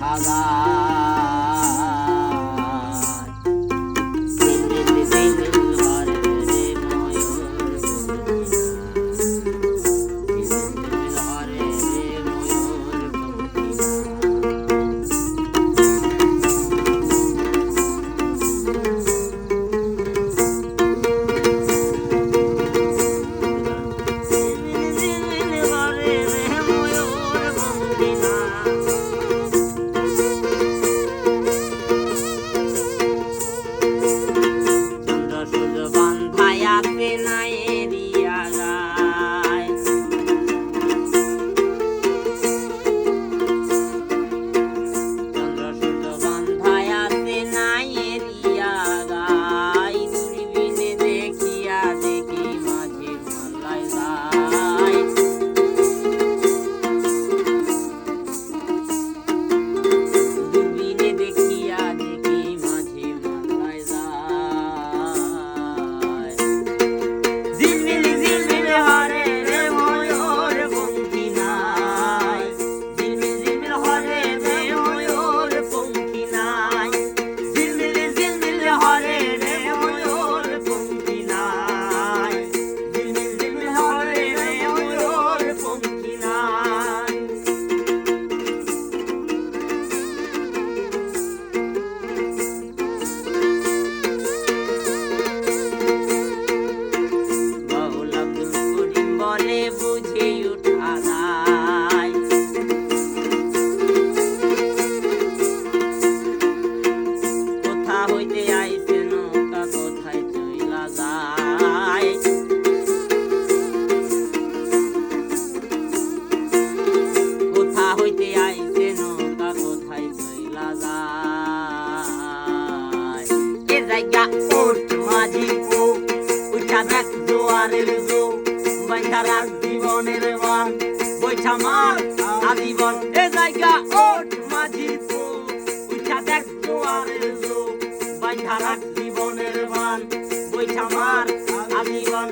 যায় লাইগা ওট মাঝি ও উঠা দেখ জোয়ারের জো বাইতারার জীবনের মান বৈঠা মার আজীবন এ জায়গা ওট মাঝি ও উঠা দেখ জোয়ারের জো বাইতারার জীবনের মান বৈঠা মার আজীবন